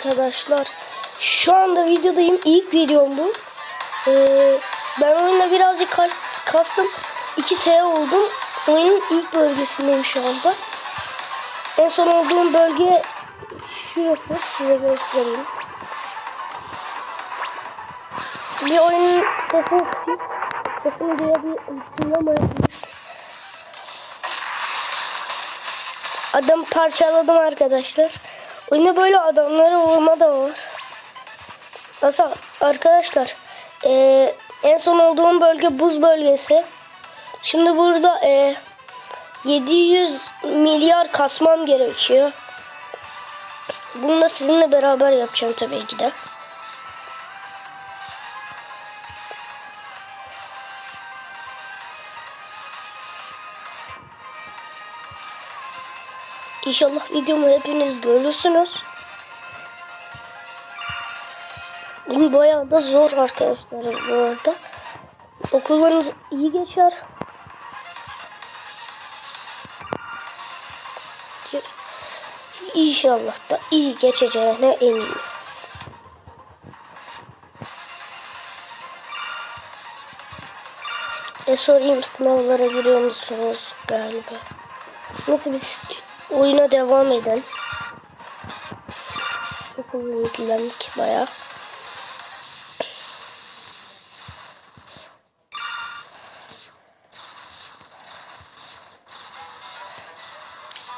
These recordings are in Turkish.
arkadaşlar. Şu anda videodayım. İlk videom bu. Ee, ben oyunda birazcık kas- kastım. 2T oldum. Oyunun ilk bölgesindeyim şu anda. En son olduğum bölge şurası. Size göstereyim. Bir oyunun sesini kısayım. Sesini duyamayabilirsiniz. Adam parçaladım arkadaşlar. Oyunda böyle adamları vurma da var. Mesela arkadaşlar eee, en son olduğum bölge buz bölgesi. Şimdi burada eee, 700 milyar kasmam gerekiyor. Bunu da sizinle beraber yapacağım tabii ki de. İnşallah videomu hepiniz görürsünüz. Benim bayağı da zor arkadaşlar bu arada. Okullarınız iyi geçer. İnşallah da iyi geçeceğine eminim. E sorayım sınavlara giriyor musunuz galiba? Nasıl biz oyuna devam edelim. Çok ilgilendik bayağı.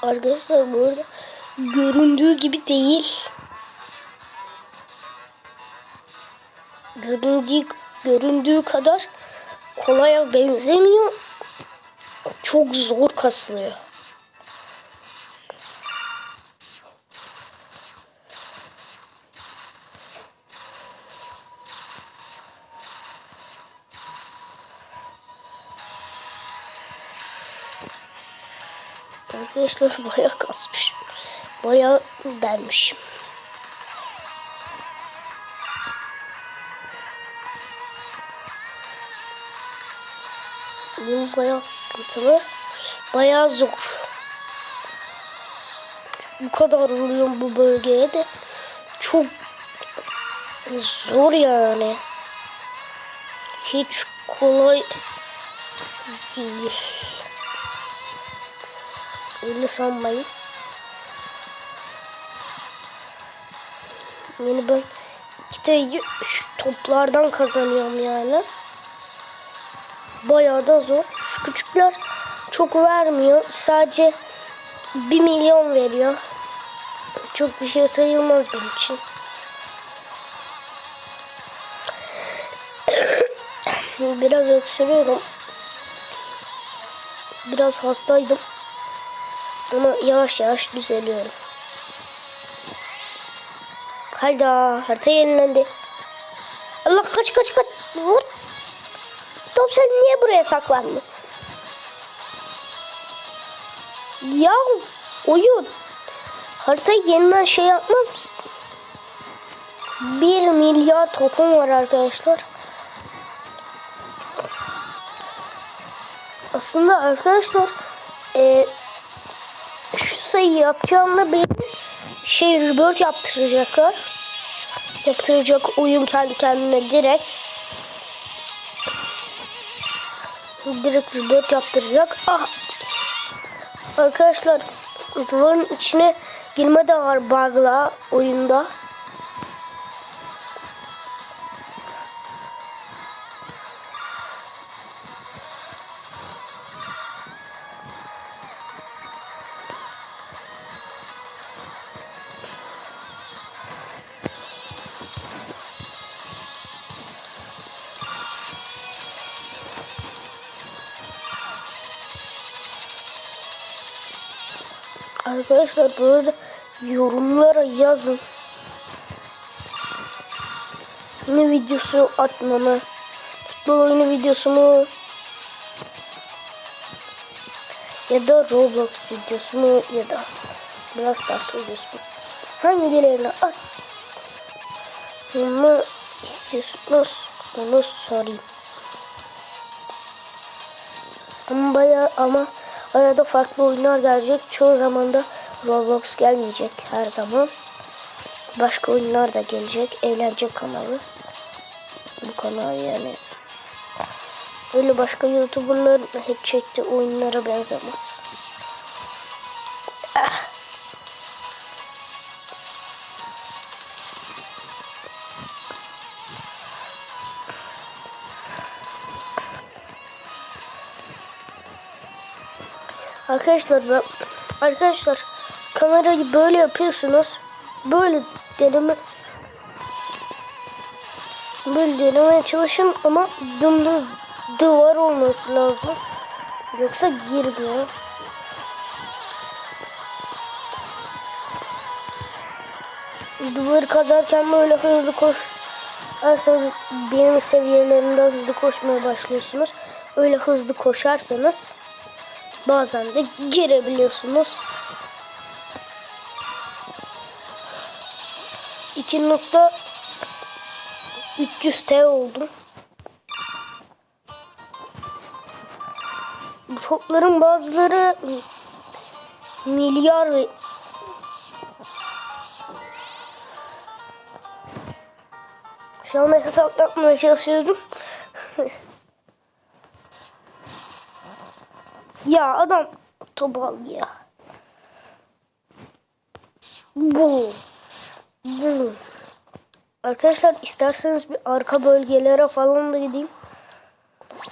Arkadaşlar bu arada göründüğü gibi değil. Göründüğü, göründüğü kadar kolaya benzemiyor. Çok zor kasılıyor. Arkadaşlar bayağı kasmış. Bayağı delmişim. Bu bayağı sıkıntılı. Bayağı zor. Bu kadar vuruyorum bu bölgeye de. Çok zor yani. Hiç kolay değil. Öyle sanmayın. Yani ben işte şu toplardan kazanıyorum yani. Bayağı da zor. Şu küçükler çok vermiyor. Sadece 1 milyon veriyor. Çok bir şey sayılmaz benim için. Biraz öksürüyorum. Biraz hastaydım. Ama yavaş yavaş düzeliyorum. Hayda harita yenilendi. Allah kaç kaç kaç. Vur. Top sen niye buraya saklandın? Ya oyun. Harita yeniden şey yapmaz mısın? 1 milyar topum var arkadaşlar. Aslında arkadaşlar e, sayı yapacağımda bir şey rebirth yaptıracaklar. Yaptıracak oyun kendi kendine direkt. Direkt rebirth yaptıracak. Ah. Arkadaşlar duvarın içine girme de var bug'la oyunda. Arkadaşlar burada yorumlara yazın. Ne videosu atmamı, futbol oyunu videosu mu? Ya da Roblox videosu mu? Ya da Brawl Stars videosu mu? Hangilerini at? Bunu istiyorsunuz? Onu sorayım. Ama bayağı ama arada farklı oyunlar gelecek. Çoğu zaman da Roblox gelmeyecek her zaman. Başka oyunlar da gelecek. Eğlence kanalı. Bu kanal yani. Öyle başka youtuberların hep çektiği oyunlara benzemez. Arkadaşlar ben, arkadaşlar kamerayı böyle yapıyorsunuz. Böyle deneme böyle denemeye çalışın ama dümdüz duvar olması lazım. Yoksa girmiyor. Duvarı kazarken böyle hızlı koş. Arsanız benim seviyelerimde hızlı koşmaya başlıyorsunuz. Öyle hızlı koşarsanız bazen de girebiliyorsunuz. 2 nokta 300 T oldum. Bu topların bazıları milyar ve Şu anda hesap yapmaya çalışıyorum. Ya adam top aldı ya. Bu. Bu. Arkadaşlar isterseniz bir arka bölgelere falan da gideyim.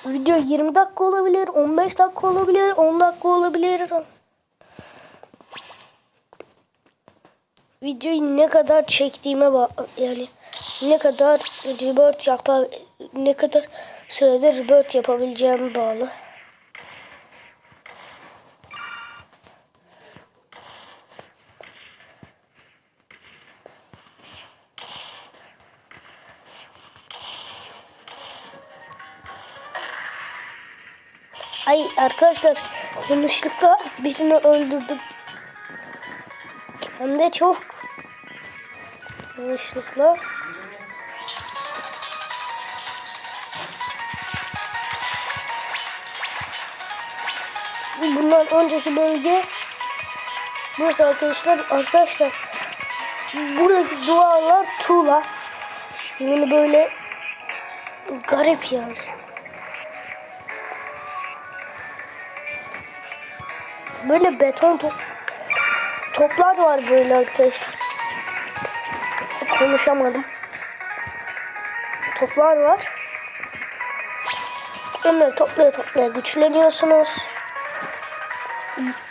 Video 20 dakika olabilir, 15 dakika olabilir, 10 dakika olabilir. Videoyu ne kadar çektiğime bak yani ne kadar rebirth yapa ne kadar sürede rebirth yapabileceğime bağlı. Arkadaşlar yanlışlıkla birini öldürdüm. Hem de çok yanlışlıkla. Bundan önceki bölge burası arkadaşlar. Arkadaşlar buradaki duvarlar tuğla. Yani böyle garip yani. Böyle beton top toplar var böyle arkadaşlar. Konuşamadım. Toplar var. Onları toplaya toplaya güçleniyorsunuz.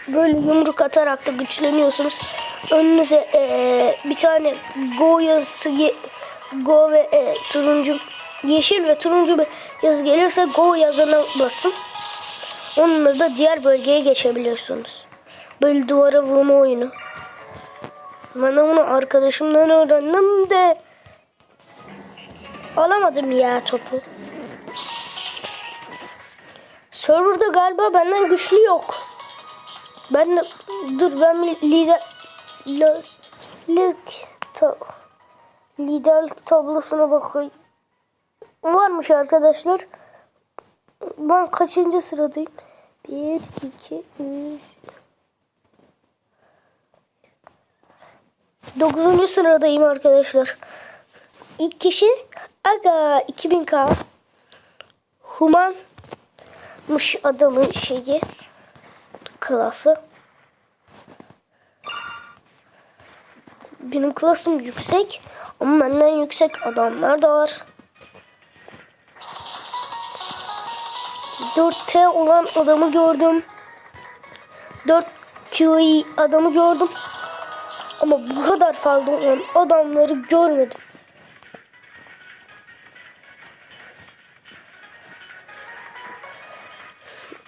Böyle yumruk atarak da güçleniyorsunuz. Önünüze eee, bir tane Go yazısı Go ve eee, turuncu yeşil ve turuncu bir yazı gelirse Go yazına basın. Onunla da diğer bölgeye geçebiliyorsunuz. Böyle duvara vurma oyunu. Ben bunu arkadaşımdan öğrendim de alamadım ya topu. Serverda galiba benden güçlü yok. Ben de, dur ben lider li- lig ta, liderlik tablosuna bakayım. Varmış arkadaşlar. Ben kaçıncı sıradayım? 1, 2, 3. 9. sıradayım arkadaşlar. İlk kişi Aga 2000k. Humanmış adamın şeyi. Klası. Benim klasım yüksek. Ama benden yüksek adamlar da var. 4T olan adamı gördüm. 4 QI adamı gördüm. Ama bu kadar fazla olan adamları görmedim.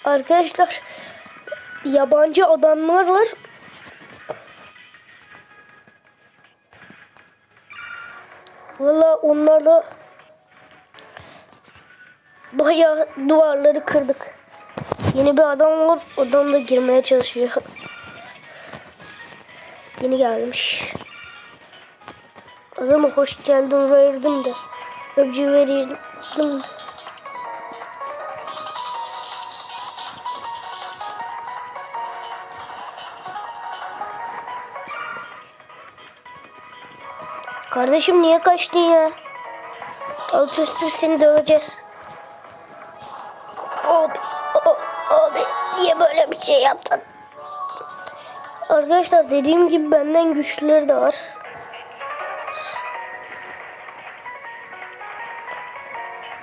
Arkadaşlar yabancı adamlar var. Valla onlarla bayağı duvarları kırdık. Yeni bir adam var. Adam da girmeye çalışıyor. Yeni gelmiş. Adama hoş geldin verdim de. Öpücüğü verirdim de. Kardeşim niye kaçtın ya? Alt üstü seni döveceğiz. Abi niye böyle bir şey yaptın? Arkadaşlar dediğim gibi benden güçlüleri de var.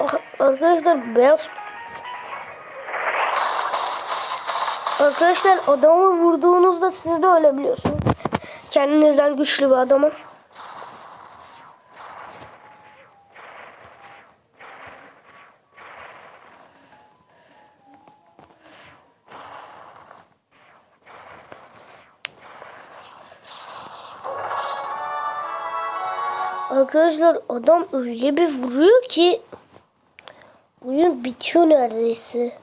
Ah, Arkadaşlar beyaz Arkadaşlar adamı vurduğunuzda siz de ölebiliyorsunuz. Kendinizden güçlü bir adamı. Arkadaşlar adam öyle bir vuruyor ki oyun bitiyor neredeyse.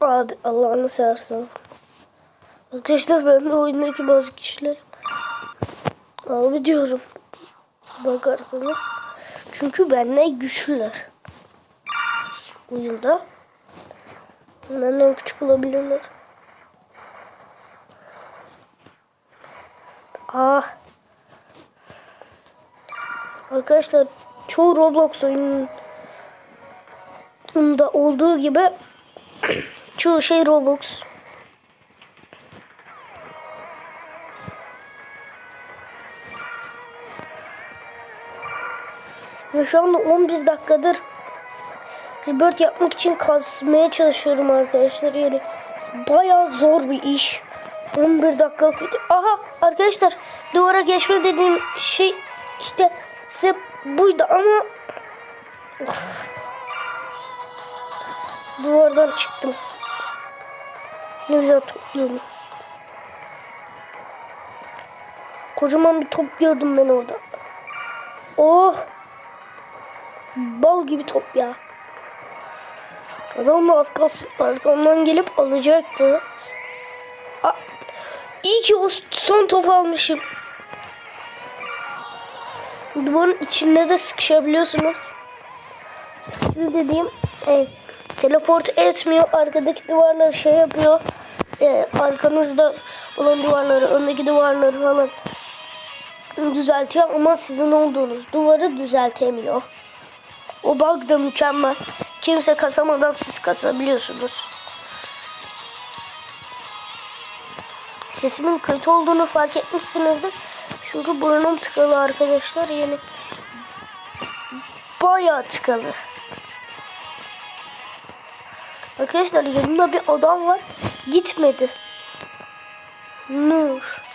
Abi Allah'ını seversen. Arkadaşlar ben de oyundaki bazı kişiler abi diyorum. Bakarsanız. Çünkü benden güçlüler. Oyunda. Benden küçük olabilirler. Ah. Arkadaşlar çoğu Roblox oyununda olduğu gibi çoğu şey Roblox. Ve şu anda 11 dakikadır Rebirth yapmak için kazmaya çalışıyorum arkadaşlar. Yani bayağı zor bir iş. 11 dakikalık video. Aha arkadaşlar duvara geçme dediğim şey işte size buydu ama Of. duvardan çıktım. Ne güzel topluyorum. Kocaman bir top gördüm ben orada. Oh! Bal gibi top ya. Adam da az kalsın arkamdan gelip alacaktı. Aa, iyi ki o son topu almışım. Duvarın içinde de sıkışabiliyorsunuz. Sıkışır dediğim e, teleport etmiyor. Arkadaki duvarlar şey yapıyor. E, arkanızda olan duvarları, öndeki duvarları falan düzeltiyor ama sizin olduğunuz duvarı düzeltemiyor. O bug da mükemmel. Kimse kasamadan siz kasabiliyorsunuz. Sesimin kötü olduğunu fark etmişsinizdir. Şurada burnum tıkalı arkadaşlar. Yani bayağı tıkalı. Arkadaşlar yanımda bir adam var. Gitmedi. Nur.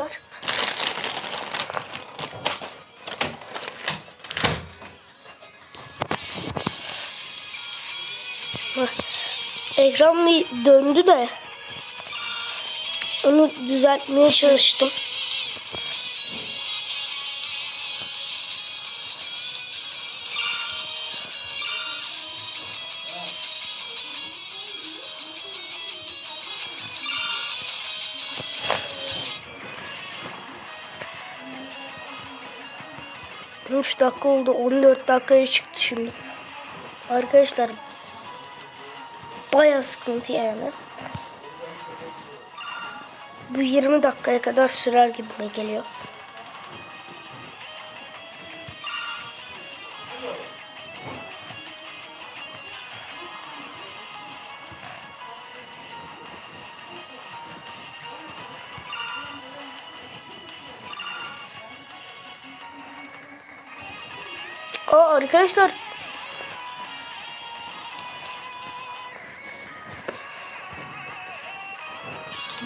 Arkadaşlar. Ekran bir döndü de onu düzeltmeye çalıştım. Dakika oldu. 14 dakikaya çıktı şimdi. Arkadaşlar baya sıkıntı yani. Bu 20 dakikaya kadar sürer gibi geliyor. Arkadaşlar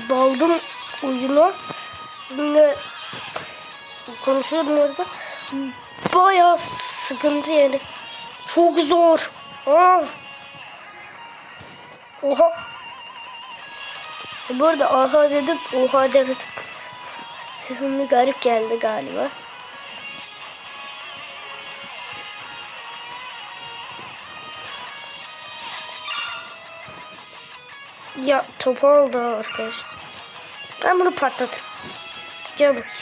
daldım oyuna. Sizinle konuşuyorum orada. Bayağı sıkıntı yani. Çok zor. Aa. Oha. Bu arada aha dedim. Oha demedim. Sesim garip geldi galiba. Ya topu aldı arkadaşlar. Ben bunu patlatırım. Gel bakayım.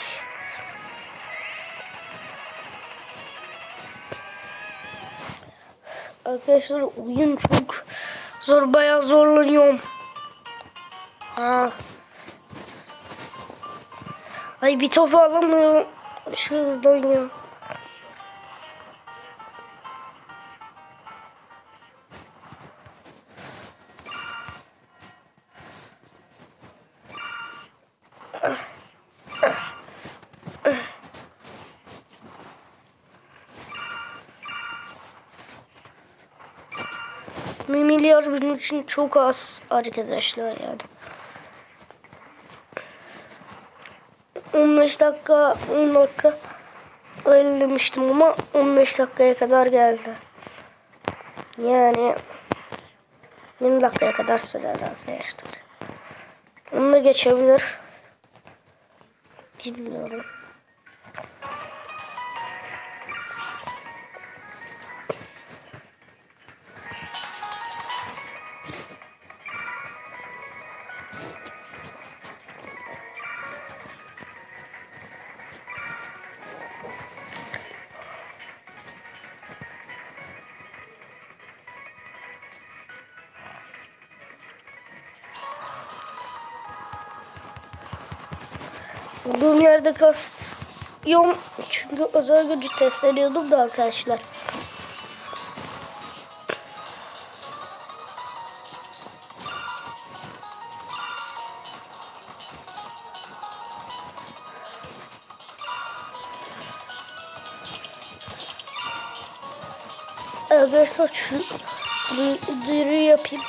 Arkadaşlar oyun çok zor bayağı zorlanıyorum. Ha. Ay bir topu alamıyorum. Şu hızlanıyor. Bir benim için çok az arkadaşlar yani. 15 dakika 10 dakika öyle demiştim ama 15 dakikaya kadar geldi. Yani 20 dakikaya kadar sürer arkadaşlar. Onu da geçebilir. Bilmiyorum. Yerde kasıyorum. Çünkü özel gücü test ediyordum da arkadaşlar. Arkadaşlar şu du- duyuruyu yapayım.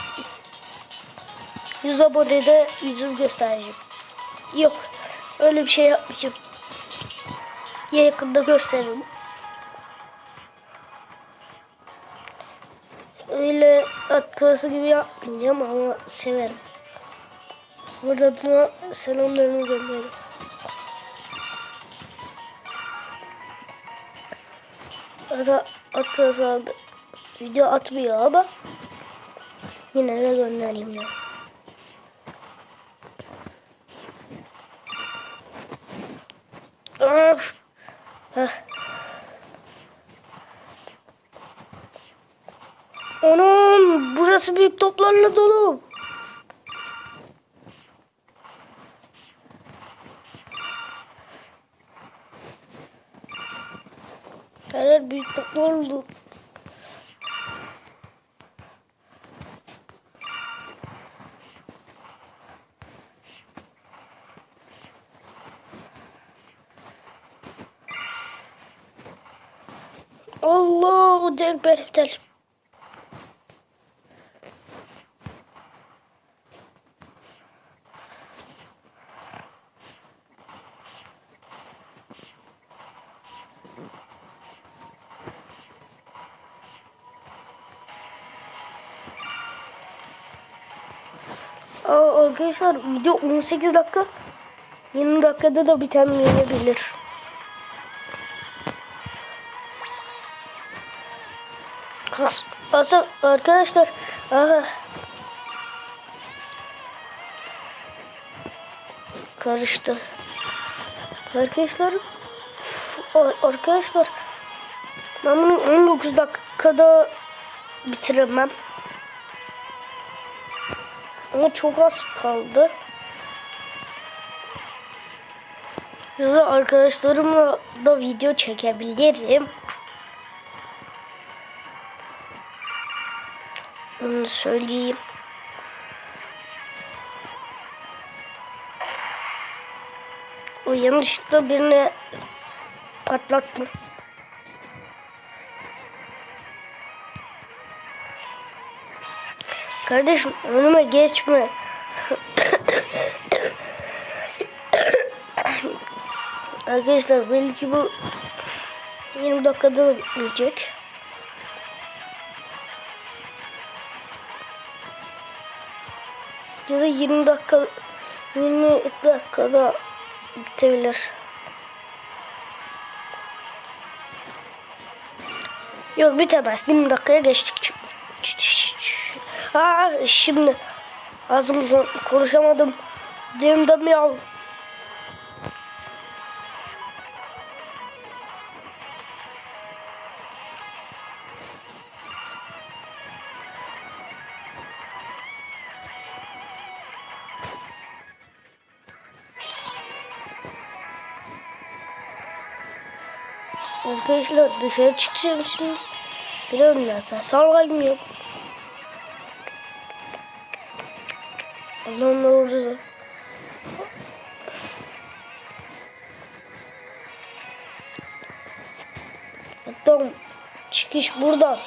100 abonede yüzüm göstereceğim. Yok. Öyle bir şey yapmayacağım. Ya yakında gösteririm. Öyle at klası gibi yapmayacağım ama severim. Buradan selamlarımı gönderirim. Hatta at klası abi video atmıyor ama yine de göndereyim ya. Of. Anam burası büyük toplarla dolu. Her büyük toplar oldu. Allah direkt ben iptal. Aa, arkadaşlar video 18 dakika 20 dakikada da bitemeyebilir. Kas, asa, arkadaşlar. Aha. Karıştı. Arkadaşlar. Ar- Arkadaşlar. Ben bunu 19 dakikada bitiremem. Ama çok az kaldı. Ya da arkadaşlarımla da video çekebilirim. Onu söyleyeyim. O yanlışlıkla birini patlattım. Kardeşim önüme geçme. Arkadaşlar belki bu 20 dakikada da bitmeyecek. Ya da 20 dakika 20 dakikada bitebilir. Yok bitemez. 20 dakikaya geçtik. Aa şimdi Ağzım konuşamadım. Dilimde miyav. Arkadaşlar dışarı çıkacağım şimdi. Biliyorum nefes alamıyorum. Allah'ım ne oldu? Tamam. Çıkış buradan.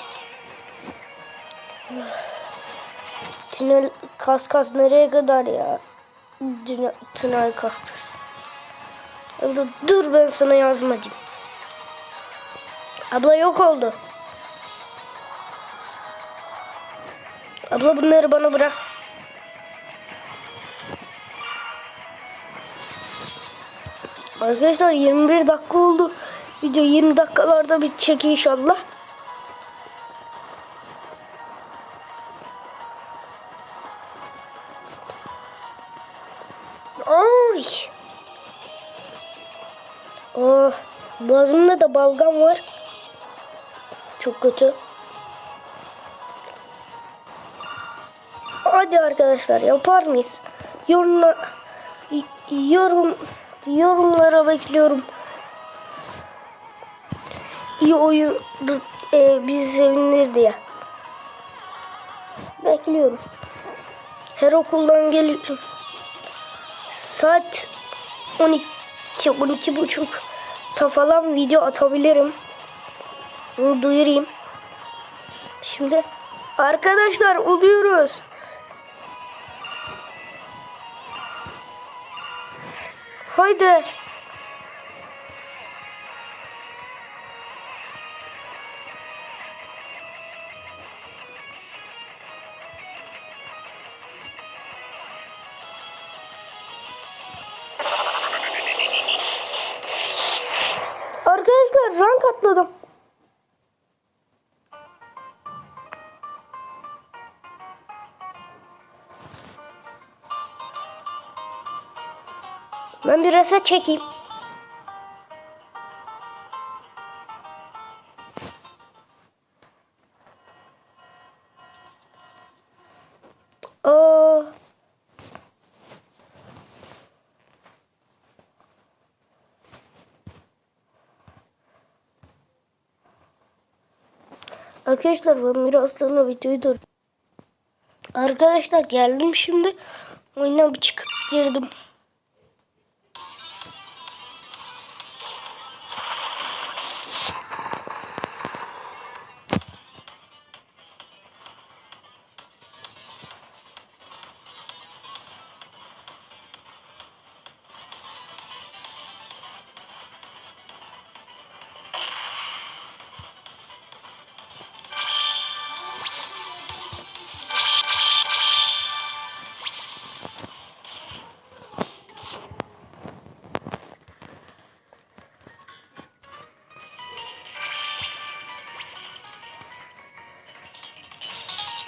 Tünel kas kas nereye kadar ya? Tünel, kas kas. Dur ben sana edeyim. Abla yok oldu. Abla bunları bana bırak. Arkadaşlar 21 dakika oldu. Video 20 dakikalarda bitecek inşallah. Ay. Oh, boğazımda da balgam var. Çok kötü. Hadi arkadaşlar yapar mıyız? Yorumla, yorum yorumlara bekliyorum. İyi oyun e, bizi sevinir diye. Bekliyorum. Her okuldan geliyorum. Saat 12 12 buçuk falan video atabilirim. Bunu duyurayım. Şimdi arkadaşlar oluyoruz. Haydi. Ben bir reset çekeyim. Arkadaşlar ben biraz sonra videoyu dur. Arkadaşlar geldim şimdi. Oyuna bir çıkıp girdim.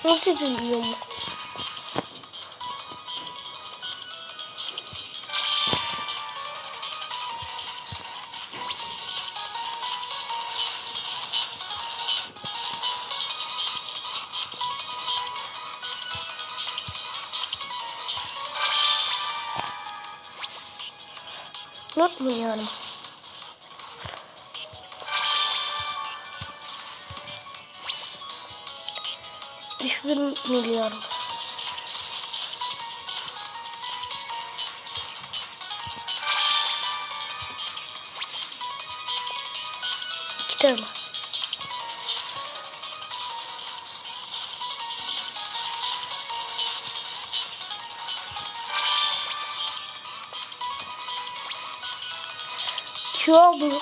Nasıl mu? Tane. Q aldı.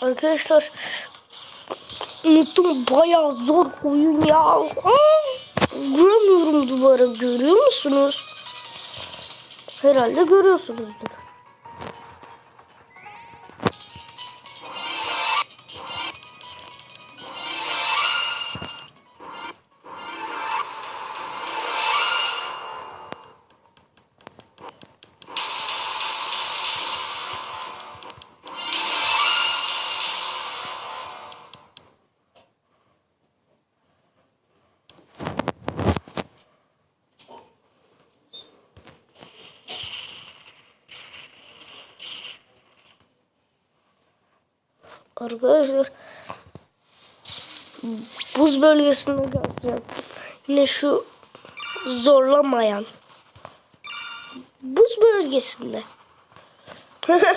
Arkadaşlar unuttum bayağı zor oyun ya. Aa, Göremiyorum duvara görüyor musunuz? Herhalde görüyorsunuzdur. Arkadaşlar buz bölgesinde gaz yaptım. Yine şu zorlamayan buz bölgesinde.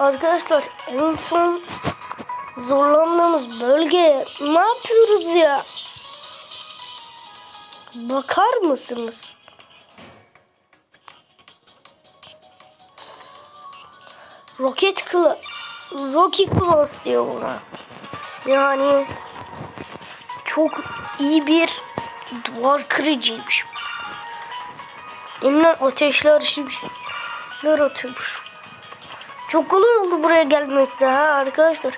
Arkadaşlar en son zorlandığımız bölgeye ne yapıyoruz ya? Bakar mısınız? Roket kılı Rocket Class diyor buna. Yani çok iyi bir duvar kırıcıymış. Elinden ateşli bir şeyler atıyormuş. Çok kolay oldu buraya gelmekte ha arkadaşlar.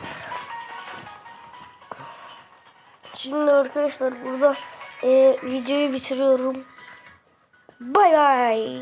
Şimdi arkadaşlar burada e, videoyu bitiriyorum. Bay bay.